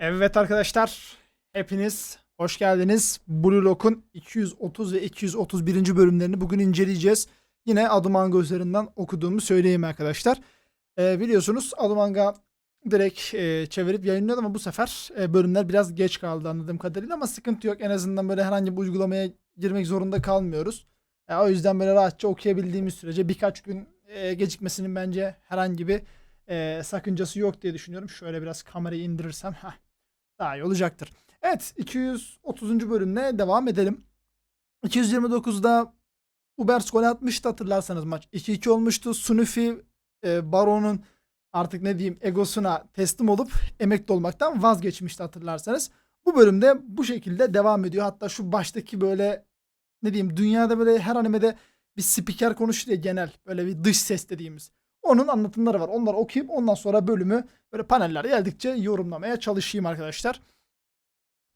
Evet arkadaşlar, hepiniz hoş geldiniz. Blue Lock'un 230 ve 231. bölümlerini bugün inceleyeceğiz. Yine Adumanga üzerinden okuduğumu söyleyeyim arkadaşlar. Ee, biliyorsunuz Adumanga direkt e, çevirip yayınlıyordu ama bu sefer e, bölümler biraz geç kaldı anladığım kadarıyla ama sıkıntı yok. En azından böyle herhangi bir uygulamaya girmek zorunda kalmıyoruz. E, o yüzden böyle rahatça okuyabildiğimiz sürece birkaç gün e, gecikmesinin bence herhangi bir e, sakıncası yok diye düşünüyorum. Şöyle biraz kamerayı indirirsem heh, daha iyi olacaktır. Evet 230. bölümle devam edelim. 229'da Ubers gol atmıştı hatırlarsanız maç 2-2 olmuştu. Sunufi e, Baron'un artık ne diyeyim egosuna teslim olup emekli olmaktan vazgeçmişti hatırlarsanız. Bu bölümde bu şekilde devam ediyor. Hatta şu baştaki böyle ne diyeyim dünyada böyle her animede bir spiker konuşur ya genel böyle bir dış ses dediğimiz. Onun anlatımları var. Onları okuyup ondan sonra bölümü böyle paneller geldikçe yorumlamaya çalışayım arkadaşlar.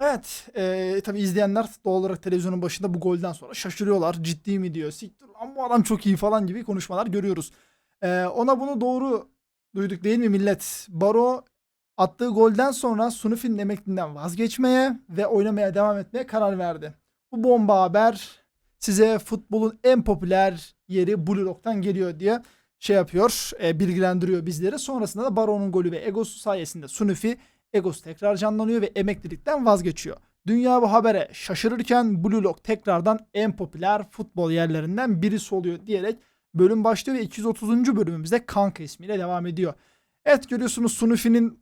Evet. E, tabi izleyenler doğal olarak televizyonun başında bu golden sonra şaşırıyorlar. Ciddi mi diyor. Siktir lan bu adam çok iyi falan gibi konuşmalar görüyoruz. E, ona bunu doğru duyduk değil mi millet? Baro attığı golden sonra Sunufi'nin emeklinden vazgeçmeye ve oynamaya devam etmeye karar verdi. Bu bomba haber size futbolun en popüler yeri Blue Lock'tan geliyor diye şey yapıyor, e, bilgilendiriyor bizleri. Sonrasında da Baron'un golü ve egosu sayesinde Sunufi egosu tekrar canlanıyor ve emeklilikten vazgeçiyor. Dünya bu habere şaşırırken Blue Lock tekrardan en popüler futbol yerlerinden birisi oluyor diyerek bölüm başlıyor ve 230. bölümümüzde Kanka ismiyle devam ediyor. Evet görüyorsunuz Sunufi'nin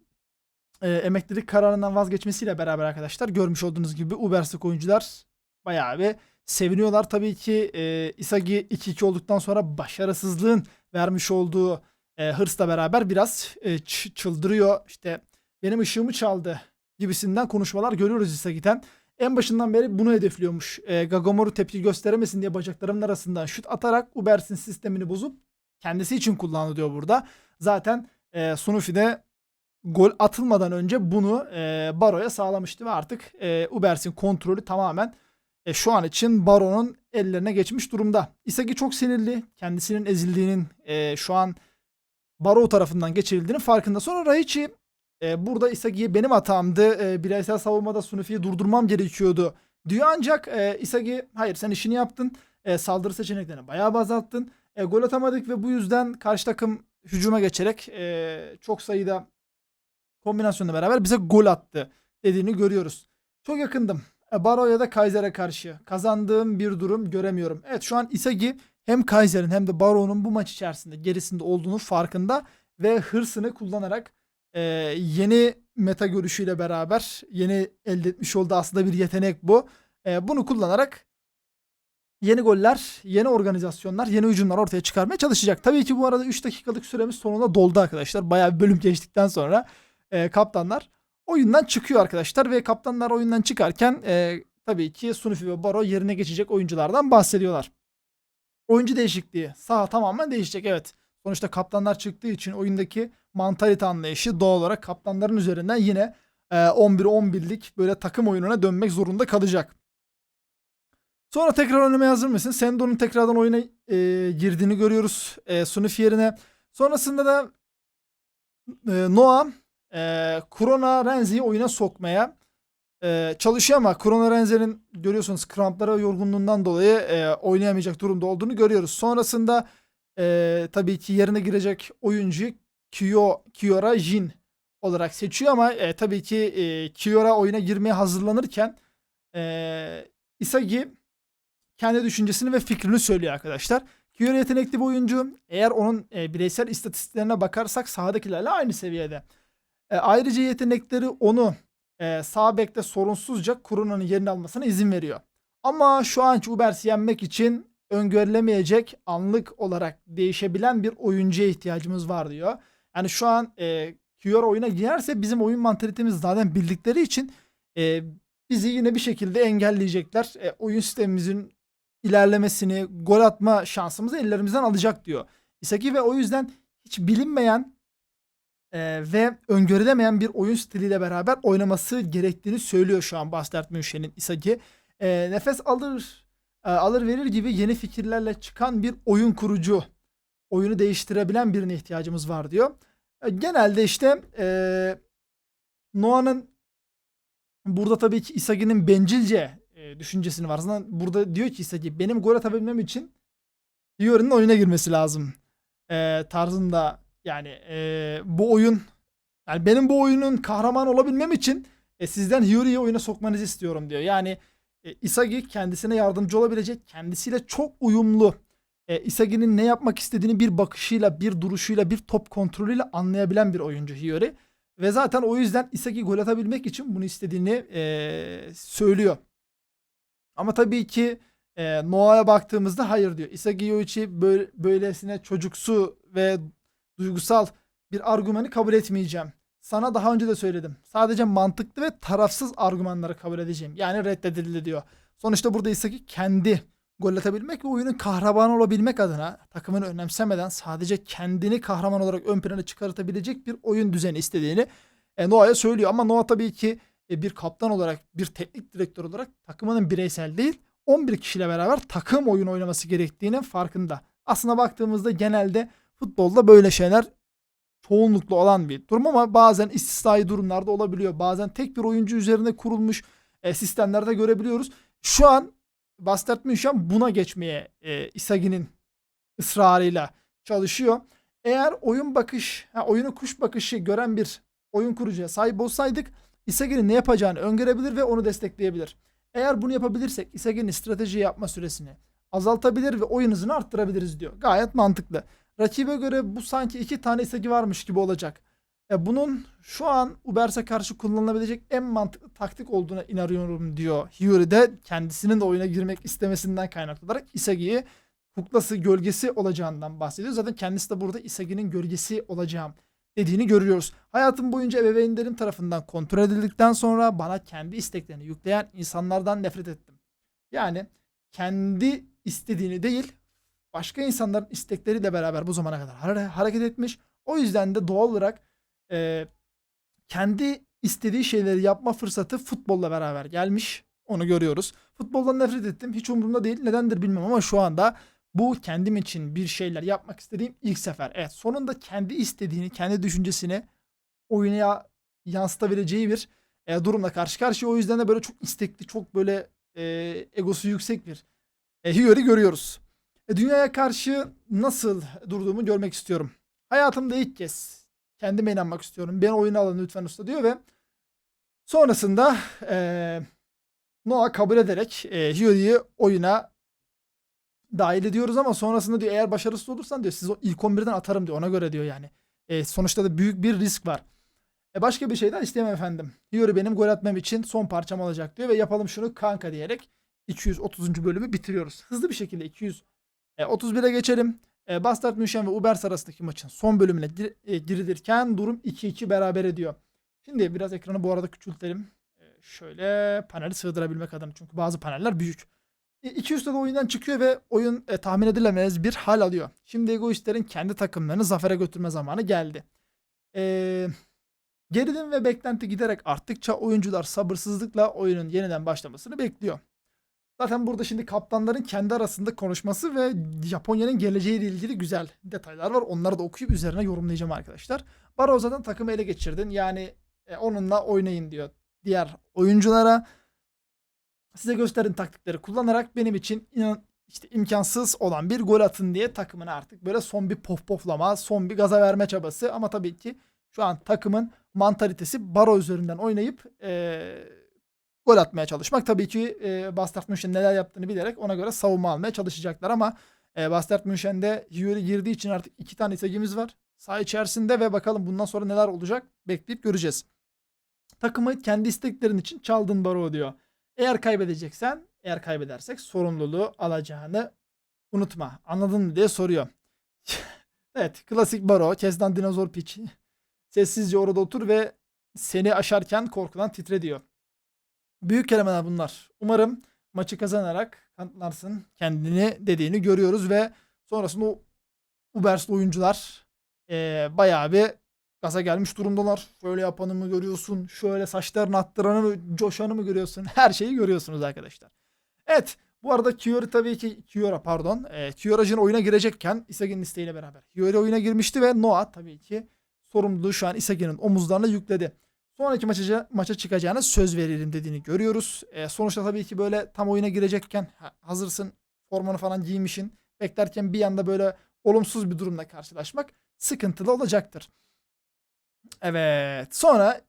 e, emeklilik kararından vazgeçmesiyle beraber arkadaşlar görmüş olduğunuz gibi Ubers'lik oyuncular bayağı bir seviniyorlar. Tabii ki e, Isagi 2-2 olduktan sonra başarısızlığın vermiş olduğu e, hırsla beraber biraz e, çıldırıyor. İşte benim ışığımı çaldı gibisinden konuşmalar görüyoruz Isagi'den. En başından beri bunu hedefliyormuş. E, Gagomoru tepki gösteremesin diye bacaklarımın arasından şut atarak Ubers'in sistemini bozup kendisi için kullandı burada. Zaten e, Sunufi de gol atılmadan önce bunu e, Baro'ya sağlamıştı ve artık e, Ubers'in kontrolü tamamen e, şu an için Baron'un ellerine geçmiş durumda. Isagi çok sinirli. Kendisinin ezildiğinin e, şu an Baro tarafından geçirildiğinin farkında. Sonra Raichi e, burada Isagi'ye benim hatamdı. E, bireysel savunmada Sunufi'yi durdurmam gerekiyordu diyor ancak e, Isagi hayır sen işini yaptın. E, saldırı seçeneklerini bayağı azalttın. E, gol atamadık ve bu yüzden karşı takım hücuma geçerek e, çok sayıda kombinasyonla beraber bize gol attı dediğini görüyoruz. Çok yakındım. E, Baro ya da Kaiser'e karşı kazandığım bir durum göremiyorum. Evet şu an Isagi hem Kaiser'in hem de Baro'nun bu maç içerisinde gerisinde olduğunu farkında ve hırsını kullanarak e, yeni meta görüşüyle beraber yeni elde etmiş olduğu aslında bir yetenek bu. E, bunu kullanarak yeni goller, yeni organizasyonlar, yeni hücumlar ortaya çıkarmaya çalışacak. Tabii ki bu arada 3 dakikalık süremiz sonunda doldu arkadaşlar. Bayağı bir bölüm geçtikten sonra e, kaptanlar oyundan çıkıyor arkadaşlar ve kaptanlar oyundan çıkarken e, tabii ki Sunufi ve Baro yerine geçecek oyunculardan bahsediyorlar. Oyuncu değişikliği. Saha tamamen değişecek evet. Sonuçta kaptanlar çıktığı için oyundaki mantalite anlayışı doğal olarak kaptanların üzerinden yine e, 11-11'lik böyle takım oyununa dönmek zorunda kalacak. Sonra tekrar oynamaya hazır mısın? Sendo'nun tekrardan oyuna e, girdiğini görüyoruz. E, Sunufi yerine. Sonrasında da e, Noah e, Kurona Renzi'yi oyuna sokmaya e, çalışıyor ama Kurona Renzi'nin görüyorsunuz kramplara yorgunluğundan dolayı e, oynayamayacak durumda olduğunu görüyoruz. Sonrasında e, tabii ki yerine girecek oyuncuyu Kiyo, Kiora Jin olarak seçiyor ama e, tabii ki e, Kiora oyuna girmeye hazırlanırken e, Isagi kendi düşüncesini ve fikrini söylüyor arkadaşlar. Kiora yetenekli bir oyuncu. Eğer onun e, bireysel istatistiklerine bakarsak sahadakilerle aynı seviyede. E, ayrıca yetenekleri onu e, sağ bekte sorunsuzca Kuruna'nın yerini almasına izin veriyor. Ama şu anki Ubers'i yenmek için öngörülemeyecek anlık olarak değişebilen bir oyuncuya ihtiyacımız var diyor. Yani şu an e, Kiora oyuna girerse bizim oyun mantalitemiz zaten bildikleri için e, bizi yine bir şekilde engelleyecekler. E, oyun sistemimizin ilerlemesini, gol atma şansımızı ellerimizden alacak diyor. Isaki ve o yüzden hiç bilinmeyen e, ve öngörülemeyen bir oyun stiliyle beraber oynaması gerektiğini söylüyor şu an Bastard München'in Isagi. E, nefes alır e, alır verir gibi yeni fikirlerle çıkan bir oyun kurucu, oyunu değiştirebilen birine ihtiyacımız var diyor. E, genelde işte e, Noah'nın Burada tabii ki Isagi'nin bencilce e, düşüncesini var. Zaten burada diyor ki Isagi benim gol atabilmem için Hiyori'nin oyuna girmesi lazım. E, tarzında yani e, bu oyun yani benim bu oyunun kahraman olabilmem için e, sizden Hiyori'yi oyuna sokmanızı istiyorum diyor. Yani e, Isagi kendisine yardımcı olabilecek, kendisiyle çok uyumlu. E, Isagi'nin ne yapmak istediğini bir bakışıyla, bir duruşuyla, bir top kontrolüyle anlayabilen bir oyuncu Hiyori. Ve zaten o yüzden Isagi gol atabilmek için bunu istediğini e, söylüyor. Ama tabii ki e, Noah'ya baktığımızda hayır diyor. Isagi Yoichi böyle, böylesine çocuksu ve duygusal bir argümanı kabul etmeyeceğim. Sana daha önce de söyledim. Sadece mantıklı ve tarafsız argümanları kabul edeceğim. Yani reddedildi diyor. Sonuçta burada Isagi kendi gol atabilmek ve oyunun kahramanı olabilmek adına takımını önemsemeden sadece kendini kahraman olarak ön plana çıkartabilecek bir oyun düzeni istediğini e, Noah'ya söylüyor. Ama Noah tabii ki e, bir kaptan olarak, bir teknik direktör olarak takımının bireysel değil 11 kişiyle beraber takım oyun oynaması gerektiğinin farkında. Aslına baktığımızda genelde futbolda böyle şeyler çoğunlukla olan bir durum ama bazen istisnai durumlarda olabiliyor. Bazen tek bir oyuncu üzerine kurulmuş e, sistemlerde görebiliyoruz. Şu an Bastard München buna geçmeye e, Isagi'nin ısrarıyla çalışıyor. Eğer oyun bakış, ha, oyunu kuş bakışı gören bir oyun kurucuya sahip olsaydık Isagi'nin ne yapacağını öngörebilir ve onu destekleyebilir. Eğer bunu yapabilirsek Isagi'nin strateji yapma süresini azaltabilir ve oyun hızını arttırabiliriz diyor. Gayet mantıklı. Rakibe göre bu sanki iki tane Isagi varmış gibi olacak. E bunun şu an Ubers'e karşı kullanılabilecek en mantıklı taktik olduğuna inanıyorum diyor. Hiyori de kendisinin de oyuna girmek istemesinden kaynaklı olarak Isagi'yi kuklası gölgesi olacağından bahsediyor. Zaten kendisi de burada Isagi'nin gölgesi olacağım dediğini görüyoruz. Hayatım boyunca ebeveynlerim tarafından kontrol edildikten sonra bana kendi isteklerini yükleyen insanlardan nefret ettim. Yani kendi istediğini değil başka insanların istekleriyle beraber bu zamana kadar hare- hareket etmiş. O yüzden de doğal olarak e, kendi istediği şeyleri yapma fırsatı futbolla beraber gelmiş. Onu görüyoruz. Futboldan nefret ettim. Hiç umurumda değil. Nedendir bilmem ama şu anda bu kendim için bir şeyler yapmak istediğim ilk sefer. Evet sonunda kendi istediğini, kendi düşüncesini oyuna yansıtabileceği bir e, durumla karşı karşıya. O yüzden de böyle çok istekli, çok böyle e, egosu yüksek bir e, Hiyori görüyoruz. E, dünyaya karşı nasıl durduğumu görmek istiyorum. Hayatımda ilk kez kendime inanmak istiyorum. Beni oyuna alın lütfen usta diyor ve sonrasında e, Noah kabul ederek e, Hiyori'yi oyuna dahil ediyoruz ama sonrasında diyor eğer başarısız olursan diyor sizi ilk 11'den atarım diyor ona göre diyor yani. E, sonuçta da büyük bir risk var. E, başka bir şeyden istemem efendim. Hiyori benim gol atmam için son parçam olacak diyor ve yapalım şunu kanka diyerek 230. bölümü bitiriyoruz. Hızlı bir şekilde 200 e, 31'e geçelim. E, Bastard München ve Ubers arasındaki maçın son bölümüne e, girilirken durum 2-2 beraber ediyor. Şimdi biraz ekranı bu arada küçültelim. E, şöyle paneli sığdırabilmek adına çünkü bazı paneller büyük. E, iki üstte de oyundan çıkıyor ve oyun e, tahmin edilemez bir hal alıyor. Şimdi egoistlerin kendi takımlarını zafere götürme zamanı geldi. E, gerilim ve beklenti giderek arttıkça oyuncular sabırsızlıkla oyunun yeniden başlamasını bekliyor. Zaten burada şimdi kaptanların kendi arasında konuşması ve Japonya'nın geleceğiyle ilgili güzel detaylar var. Onları da okuyup üzerine yorumlayacağım arkadaşlar. Baro zaten takımı ele geçirdin. Yani e, onunla oynayın diyor diğer oyunculara. Size gösterin taktikleri kullanarak benim için inan işte imkansız olan bir gol atın diye takımına artık böyle son bir pof poflama, son bir gaza verme çabası. Ama tabii ki şu an takımın mantalitesi Baro üzerinden oynayıp eee gol atmaya çalışmak. Tabii ki e, Bastard München neler yaptığını bilerek ona göre savunma almaya çalışacaklar ama e, Bastard München'de Hiyori girdiği için artık iki tane isegimiz var. Saha içerisinde ve bakalım bundan sonra neler olacak bekleyip göreceğiz. Takımı kendi isteklerin için çaldın Baro diyor. Eğer kaybedeceksen, eğer kaybedersek sorumluluğu alacağını unutma. Anladın mı diye soruyor. evet, klasik Baro, Kestan Dinozor Piç. Sessizce orada otur ve seni aşarken korkudan titre diyor. Büyük kelimeler bunlar. Umarım maçı kazanarak kanıtlarsın kendini dediğini görüyoruz ve sonrasında o Ubers'li oyuncular eee bayağı bir gaza gelmiş durumdalar. Şöyle yapanı mı görüyorsun? Şöyle saçlarını attıranı mı, coşanı mı görüyorsun? Her şeyi görüyorsunuz arkadaşlar. Evet. Bu arada Kiori tabii ki Kiora pardon. E, Kiora'cın oyuna girecekken Isagi'nin isteğiyle beraber. Kiori oyuna girmişti ve Noah tabii ki sorumluluğu şu an Isagi'nin omuzlarına yükledi. Sonraki maça, maça çıkacağına söz veririm dediğini görüyoruz. E, sonuçta tabii ki böyle tam oyuna girecekken ha- hazırsın formanı falan giymişin beklerken bir anda böyle olumsuz bir durumla karşılaşmak sıkıntılı olacaktır. Evet sonra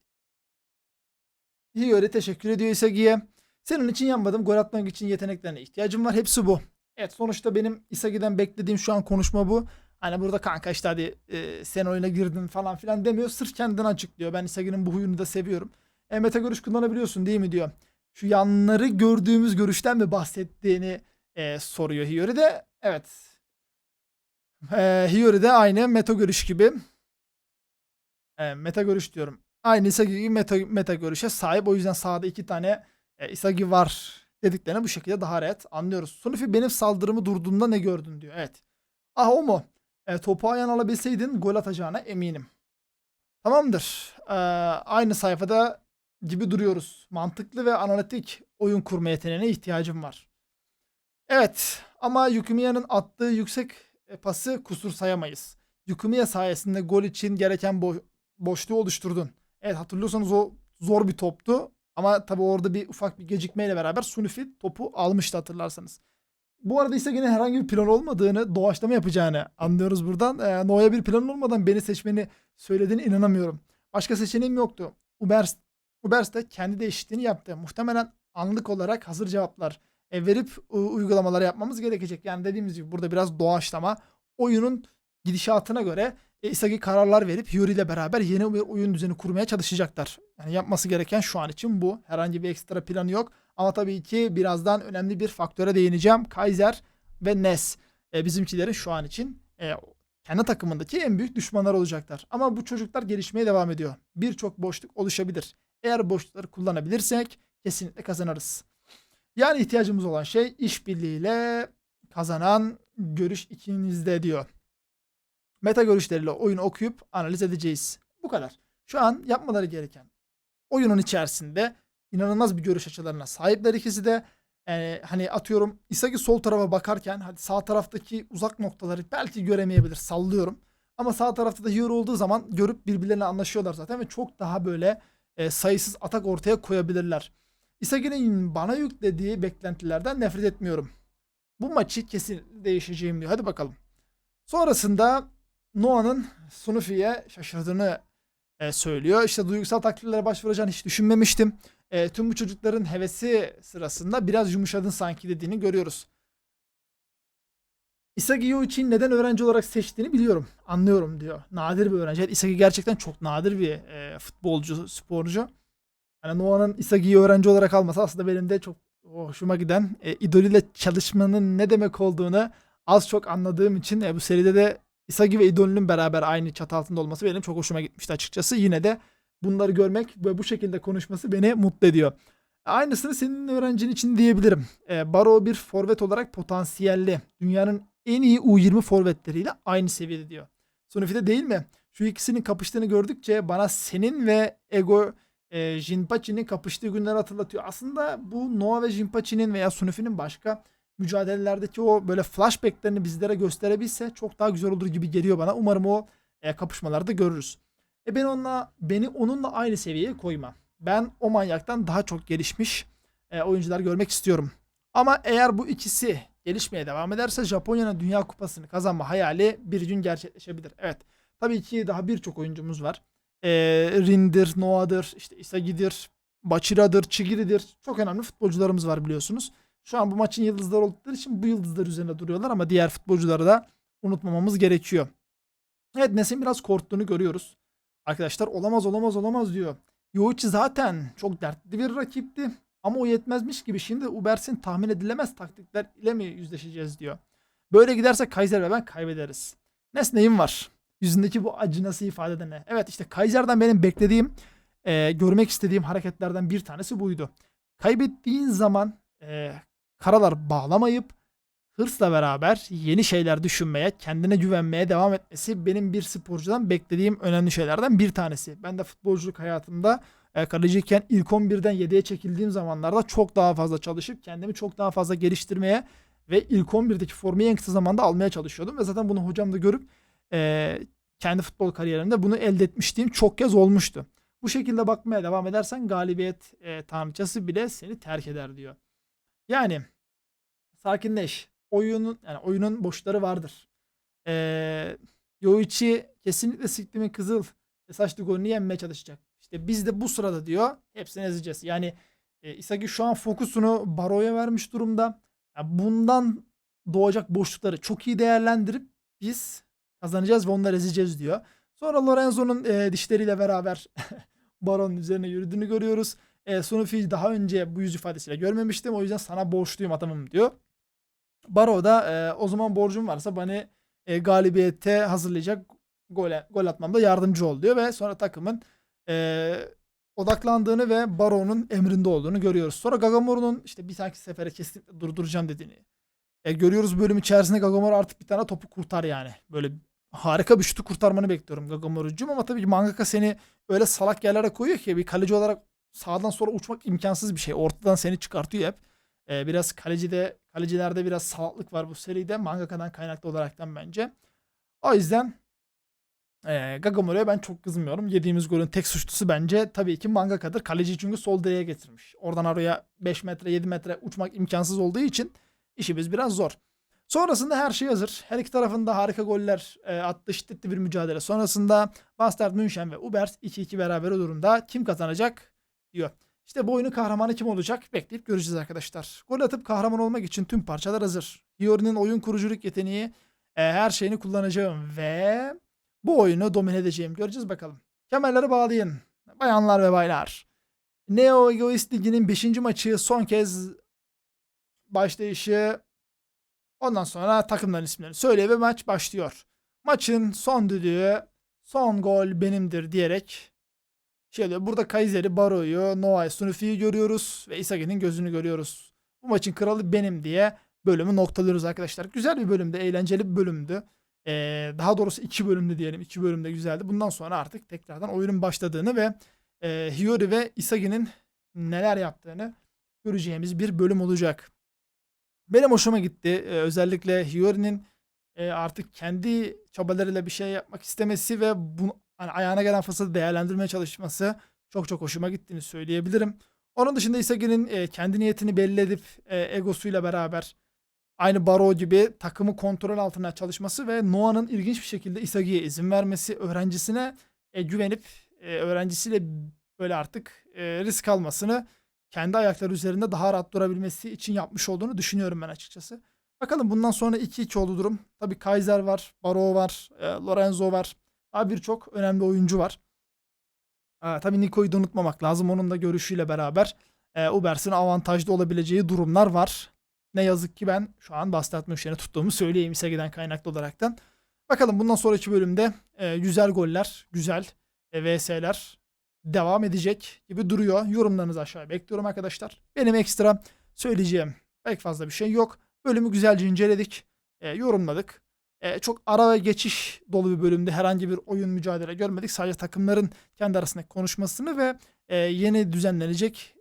Hiyori teşekkür ediyor Isagi'ye. Senin için yanmadım. Gol atmak için yeteneklerine ihtiyacım var. Hepsi bu. Evet sonuçta benim Isagi'den beklediğim şu an konuşma bu. Hani burada kanka işte hadi e, sen oyuna girdin falan filan demiyor. Sırf kendini açıklıyor. Ben Isagi'nin bu huyunu da seviyorum. E, meta görüş kullanabiliyorsun değil mi diyor. Şu yanları gördüğümüz görüşten mi bahsettiğini e, soruyor Hiyori de. Evet. E, Hiyori de aynı meta görüş gibi. E, meta görüş diyorum. Aynı Isagi gibi meta, meta görüşe sahip. O yüzden sağda iki tane e, Isagi var dediklerine bu şekilde daha rahat anlıyoruz. Sunufi benim saldırımı durduğunda ne gördün diyor. Evet. Ah o mu? E, topu ayağına alabilseydin gol atacağına eminim. Tamamdır. E, aynı sayfada gibi duruyoruz. Mantıklı ve analitik oyun kurma yeteneğine ihtiyacım var. Evet ama Yukimiya'nın attığı yüksek e, pası kusur sayamayız. Yukumiya sayesinde gol için gereken bo- boşluğu oluşturdun. Evet hatırlıyorsanız o zor bir toptu. Ama tabii orada bir ufak bir gecikmeyle beraber Sunufi topu almıştı hatırlarsanız. Bu arada ise yine herhangi bir plan olmadığını, doğaçlama yapacağını anlıyoruz buradan. Ee, Noah'ya bir plan olmadan beni seçmeni söylediğine inanamıyorum. Başka seçeneğim yoktu. Ubers, Ubers de kendi değişikliğini yaptı. Muhtemelen anlık olarak hazır cevaplar e, verip u- uygulamalar yapmamız gerekecek. Yani dediğimiz gibi burada biraz doğaçlama. Oyunun gidişatına göre e, Isagi kararlar verip Yuri ile beraber yeni bir oyun düzeni kurmaya çalışacaklar. Yani yapması gereken şu an için bu. Herhangi bir ekstra planı yok. Ama tabii ki birazdan önemli bir faktöre değineceğim. Kaiser ve Nes e, bizimkilerin şu an için e, kendi takımındaki en büyük düşmanlar olacaklar. Ama bu çocuklar gelişmeye devam ediyor. Birçok boşluk oluşabilir. Eğer boşlukları kullanabilirsek kesinlikle kazanırız. Yani ihtiyacımız olan şey işbirliğiyle kazanan görüş ikinizde diyor. Meta görüşleriyle oyun okuyup analiz edeceğiz. Bu kadar. Şu an yapmaları gereken oyunun içerisinde inanılmaz bir görüş açılarına sahipler ikisi de. Ee, hani atıyorum Isagi sol tarafa bakarken hadi sağ taraftaki uzak noktaları belki göremeyebilir sallıyorum. Ama sağ tarafta da Hero olduğu zaman görüp birbirlerine anlaşıyorlar zaten ve çok daha böyle e, sayısız atak ortaya koyabilirler. Isagi'nin bana yüklediği beklentilerden nefret etmiyorum. Bu maçı kesin değişeceğim diyor. Hadi bakalım. Sonrasında Noah'nın Sunufi'ye şaşırdığını e, söylüyor. İşte duygusal takdirlere başvuracağını hiç düşünmemiştim. E, tüm bu çocukların hevesi sırasında biraz yumuşadın sanki dediğini görüyoruz. Isagi için neden öğrenci olarak seçtiğini biliyorum. Anlıyorum diyor. Nadir bir öğrenci. Evet, Isagi gerçekten çok nadir bir e, futbolcu, sporcu. Hani Noah'nın Isagi'yi öğrenci olarak alması aslında benim de çok hoşuma giden e, idolüyle çalışmanın ne demek olduğunu az çok anladığım için e, bu seride de Isagi ve idolünün beraber aynı çatı altında olması benim çok hoşuma gitmişti açıkçası. Yine de bunları görmek ve bu şekilde konuşması beni mutlu ediyor. Aynısını senin öğrencin için diyebilirim. E, Baro bir forvet olarak potansiyelli. Dünyanın en iyi U20 forvetleriyle aynı seviyede diyor. Sunufi'de değil mi? Şu ikisinin kapıştığını gördükçe bana senin ve Ego e, Jinpachi'nin kapıştığı günleri hatırlatıyor. Aslında bu Noah ve Jinpachi'nin veya Sunufi'nin başka mücadelelerdeki o böyle flashbacklerini bizlere gösterebilse çok daha güzel olur gibi geliyor bana. Umarım o e, kapışmalarda görürüz. E ben onunla beni onunla aynı seviyeye koyma. Ben o manyaktan daha çok gelişmiş e, oyuncular görmek istiyorum. Ama eğer bu ikisi gelişmeye devam ederse Japonya'nın Dünya Kupası'nı kazanma hayali bir gün gerçekleşebilir. Evet. Tabii ki daha birçok oyuncumuz var. E, Rin'dir, Noah'dır, işte Isagi'dir, Bachira'dır, Chigiri'dir. Çok önemli futbolcularımız var biliyorsunuz. Şu an bu maçın yıldızları oldukları için bu yıldızlar üzerine duruyorlar ama diğer futbolcuları da unutmamamız gerekiyor. Evet Nesin biraz korktuğunu görüyoruz. Arkadaşlar olamaz olamaz olamaz diyor. Yoichi zaten çok dertli bir rakipti. Ama o yetmezmiş gibi şimdi Ubers'in tahmin edilemez taktikler ile mi yüzleşeceğiz diyor. Böyle giderse Kaiser ve ben kaybederiz. Nes neyim var? Yüzündeki bu acı nasıl ifade eden ne? Evet işte Kaiser'den benim beklediğim, e, görmek istediğim hareketlerden bir tanesi buydu. Kaybettiğin zaman e, karalar bağlamayıp hırsla beraber yeni şeyler düşünmeye, kendine güvenmeye devam etmesi benim bir sporcudan beklediğim önemli şeylerden bir tanesi. Ben de futbolculuk hayatımda e, kaleciyken ilk 11'den 7'ye çekildiğim zamanlarda çok daha fazla çalışıp kendimi çok daha fazla geliştirmeye ve ilk 11'deki formayı en kısa zamanda almaya çalışıyordum. Ve zaten bunu hocam da görüp e, kendi futbol kariyerimde bunu elde etmişliğim çok kez olmuştu. Bu şekilde bakmaya devam edersen galibiyet e, tanrıçası bile seni terk eder diyor. Yani sakinleş. Oyunun yani oyunun boşları vardır. Ee, Yoichi kesinlikle siklimin kızıl saçlı golünü yenmeye çalışacak. İşte biz de bu sırada diyor hepsini ezeceğiz. Yani e, Isagi şu an fokusunu Baro'ya vermiş durumda. Yani bundan doğacak boşlukları çok iyi değerlendirip biz kazanacağız ve onları ezeceğiz diyor. Sonra Lorenzo'nun e, dişleriyle beraber Baron'un üzerine yürüdüğünü görüyoruz. E, Sunufi'yi daha önce bu yüz ifadesiyle görmemiştim. O yüzden sana borçluyum adamım diyor. Baro da e, o zaman borcum varsa bana e, galibiyete hazırlayacak gol, gol atmamda yardımcı ol diyor ve sonra takımın e, odaklandığını ve Baro'nun emrinde olduğunu görüyoruz. Sonra Gagamoru'nun işte bir sonraki sefere kesinlikle durduracağım dediğini e, görüyoruz bölüm içerisinde Gagamoru artık bir tane topu kurtar yani. Böyle harika bir şutu kurtarmanı bekliyorum Gagamoru'cum ama tabii mangaka seni öyle salak yerlere koyuyor ki bir kaleci olarak sağdan sola uçmak imkansız bir şey. Ortadan seni çıkartıyor hep. E, biraz kalecide kalecilerde biraz salaklık var bu seride mangakadan kaynaklı olaraktan bence. O yüzden e, Gagamoru'ya ben çok kızmıyorum. Yediğimiz golün tek suçlusu bence tabii ki mangakadır. Kaleci çünkü sol direğe getirmiş. Oradan oraya 5 metre 7 metre uçmak imkansız olduğu için işimiz biraz zor. Sonrasında her şey hazır. Her iki tarafında harika goller e, attı şiddetli bir mücadele. Sonrasında Bastard München ve Ubers 2-2 beraber durumda. Kim kazanacak diyor. İşte bu oyunun kahramanı kim olacak? Bekleyip göreceğiz arkadaşlar. Gol atıp kahraman olmak için tüm parçalar hazır. Hiyori'nin oyun kuruculuk yeteneği e, her şeyini kullanacağım ve bu oyunu domine edeceğim. Göreceğiz bakalım. Kemerleri bağlayın. Bayanlar ve baylar. Neo Egoist Ligi'nin 5. maçı son kez başlayışı ondan sonra takımların isimlerini söylüyor ve maç başlıyor. Maçın son düdüğü son gol benimdir diyerek şey diyor. Burada Kayseri, Baro'yu, Noah, Sunufi'yi görüyoruz ve Isagi'nin gözünü görüyoruz. Bu maçın kralı benim diye bölümü noktalıyoruz arkadaşlar. Güzel bir bölümdü, eğlenceli bir bölümdü. Ee, daha doğrusu iki bölümdü diyelim. İki bölümde güzeldi. Bundan sonra artık tekrardan oyunun başladığını ve e, Hiyori ve Isagi'nin neler yaptığını göreceğimiz bir bölüm olacak. Benim hoşuma gitti. Ee, özellikle Hiyori'nin e, artık kendi çabalarıyla bir şey yapmak istemesi ve bunu hani ayağına gelen fırsatı değerlendirmeye çalışması çok çok hoşuma gittiğini söyleyebilirim. Onun dışında Isagi'nin e, kendi niyetini belli edip e, egosuyla beraber aynı Baro gibi takımı kontrol altına çalışması ve Noah'nın ilginç bir şekilde Isagi'ye izin vermesi, öğrencisine e, güvenip e, öğrencisiyle böyle artık e, risk almasını kendi ayakları üzerinde daha rahat durabilmesi için yapmış olduğunu düşünüyorum ben açıkçası. Bakalım bundan sonra 2-2 oldu durum. Tabii Kaiser var, Baro var, e, Lorenzo var. Daha birçok önemli oyuncu var. Aa, tabii Nico'yu da unutmamak lazım. Onun da görüşüyle beraber e, Ubers'in avantajlı olabileceği durumlar var. Ne yazık ki ben şu an Bastard München'i tuttuğumu söyleyeyim Isagi'den kaynaklı olaraktan. Bakalım bundan sonraki bölümde e, güzel goller, güzel e, VS'ler devam edecek gibi duruyor. Yorumlarınızı aşağıya bekliyorum arkadaşlar. Benim ekstra söyleyeceğim pek fazla bir şey yok. Bölümü güzelce inceledik, e, yorumladık. E, çok ara ve geçiş dolu bir bölümde herhangi bir oyun mücadele görmedik. Sadece takımların kendi arasındaki konuşmasını ve e, yeni düzenlenecek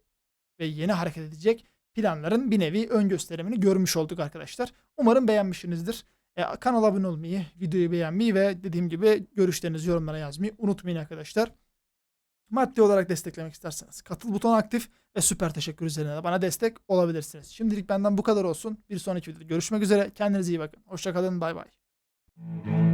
ve yeni hareket edecek planların bir nevi ön gösterimini görmüş olduk arkadaşlar. Umarım beğenmişsinizdir. E, kanala abone olmayı, videoyu beğenmeyi ve dediğim gibi görüşlerinizi yorumlara yazmayı unutmayın arkadaşlar. Maddi olarak desteklemek isterseniz katıl butonu aktif ve süper teşekkür üzerine de bana destek olabilirsiniz. Şimdilik benden bu kadar olsun. Bir sonraki videoda görüşmek üzere. Kendinize iyi bakın. Hoşçakalın. Bay bay. Mm-hmm.